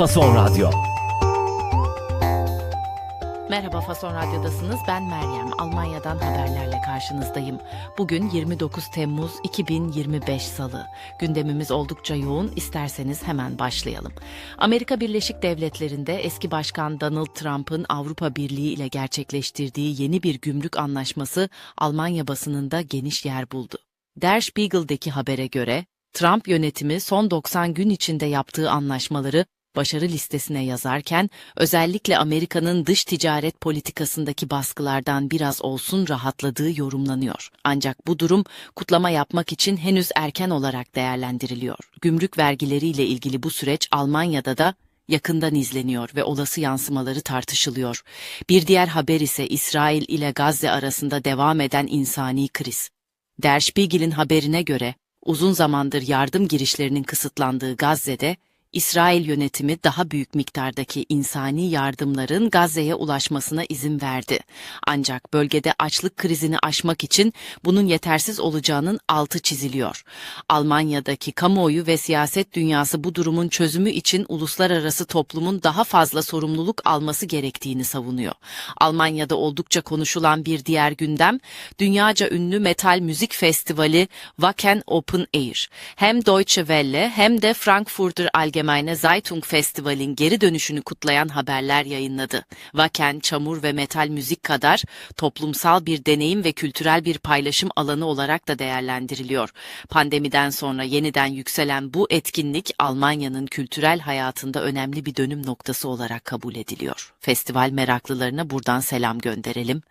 Fason Radyo. Merhaba Fason Radyo'dasınız. Ben Meryem. Almanya'dan haberlerle karşınızdayım. Bugün 29 Temmuz 2025 Salı. Gündemimiz oldukça yoğun. İsterseniz hemen başlayalım. Amerika Birleşik Devletleri'nde eski başkan Donald Trump'ın Avrupa Birliği ile gerçekleştirdiği yeni bir gümrük anlaşması Almanya basınında geniş yer buldu. Der Spiegel'deki habere göre Trump yönetimi son 90 gün içinde yaptığı anlaşmaları başarı listesine yazarken özellikle Amerika'nın dış ticaret politikasındaki baskılardan biraz olsun rahatladığı yorumlanıyor. Ancak bu durum kutlama yapmak için henüz erken olarak değerlendiriliyor. Gümrük vergileriyle ilgili bu süreç Almanya'da da yakından izleniyor ve olası yansımaları tartışılıyor. Bir diğer haber ise İsrail ile Gazze arasında devam eden insani kriz. Der Spiegel'in haberine göre uzun zamandır yardım girişlerinin kısıtlandığı Gazze'de İsrail yönetimi daha büyük miktardaki insani yardımların Gazze'ye ulaşmasına izin verdi. Ancak bölgede açlık krizini aşmak için bunun yetersiz olacağının altı çiziliyor. Almanya'daki kamuoyu ve siyaset dünyası bu durumun çözümü için uluslararası toplumun daha fazla sorumluluk alması gerektiğini savunuyor. Almanya'da oldukça konuşulan bir diğer gündem, dünyaca ünlü metal müzik festivali Wacken Open Air. Hem Deutsche Welle hem de Frankfurter Allgemeine Zeitung Festival'in geri dönüşünü kutlayan haberler yayınladı. Wacken, çamur ve metal müzik kadar toplumsal bir deneyim ve kültürel bir paylaşım alanı olarak da değerlendiriliyor. Pandemiden sonra yeniden yükselen bu etkinlik Almanya'nın kültürel hayatında önemli bir dönüm noktası olarak kabul ediliyor. Festival meraklılarına buradan selam gönderelim.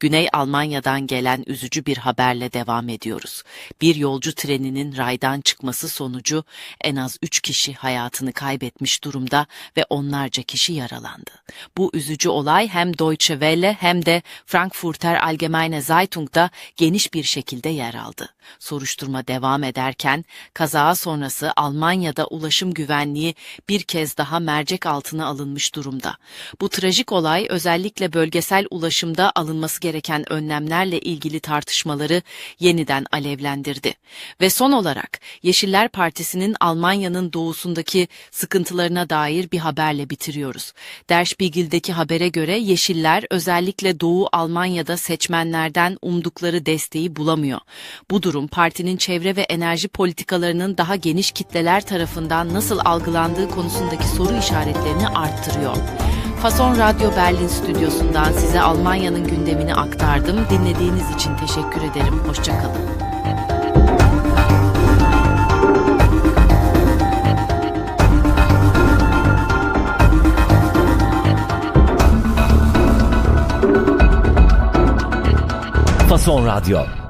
Güney Almanya'dan gelen üzücü bir haberle devam ediyoruz. Bir yolcu treninin raydan çıkması sonucu en az 3 kişi hayatını kaybetmiş durumda ve onlarca kişi yaralandı. Bu üzücü olay hem Deutsche Welle hem de Frankfurter Allgemeine Zeitung'da geniş bir şekilde yer aldı. Soruşturma devam ederken kaza sonrası Almanya'da ulaşım güvenliği bir kez daha mercek altına alınmış durumda. Bu trajik olay özellikle bölgesel ulaşımda alınması gereken önlemlerle ilgili tartışmaları yeniden alevlendirdi. Ve son olarak Yeşiller Partisi'nin Almanya'nın doğusundaki sıkıntılarına dair bir haberle bitiriyoruz. Der Spiegel'deki habere göre Yeşiller özellikle Doğu Almanya'da seçmenlerden umdukları desteği bulamıyor. Bu durum partinin çevre ve enerji politikalarının daha geniş kitleler tarafından nasıl algılandığı konusundaki soru işaretlerini arttırıyor. Fason Radyo Berlin stüdyosundan size Almanya'nın gündemini aktardım. Dinlediğiniz için teşekkür ederim. Hoşçakalın. Fason Radyo.